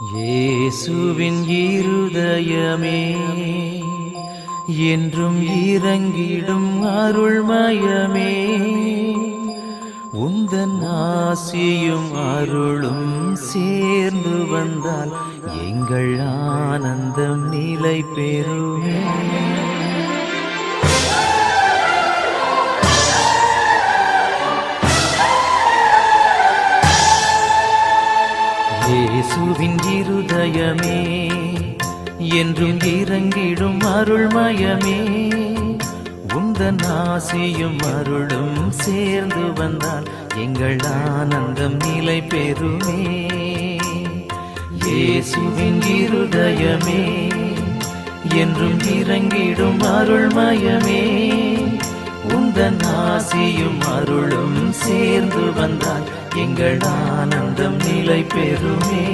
இயேசுவின் இருதயமே என்றும் இறங்கிடும் அருள்மயமே. உந்தன் ஆசியும் அருளும் சேர்ந்து வந்தால் எங்கள் ஆனந்தம் நிலை பெறுமே இயேசுவின் இருதயமே என்றும் இறங்கிடும் அருள்மயமே. உந்தன் ஆசியும் அருளும் சேர்ந்து வந்தால் எங்கள் ஆனந்தம் நிலை பெறுமே. இயேசுவின் இருதயமே என்றும் இறங்கிடும் அருள்மயமே. உந்தன் ஆசியும் அருளும் சேர்ந்து வந்தால் எங்கள் ஆனந்தம் நிலை பெறுமே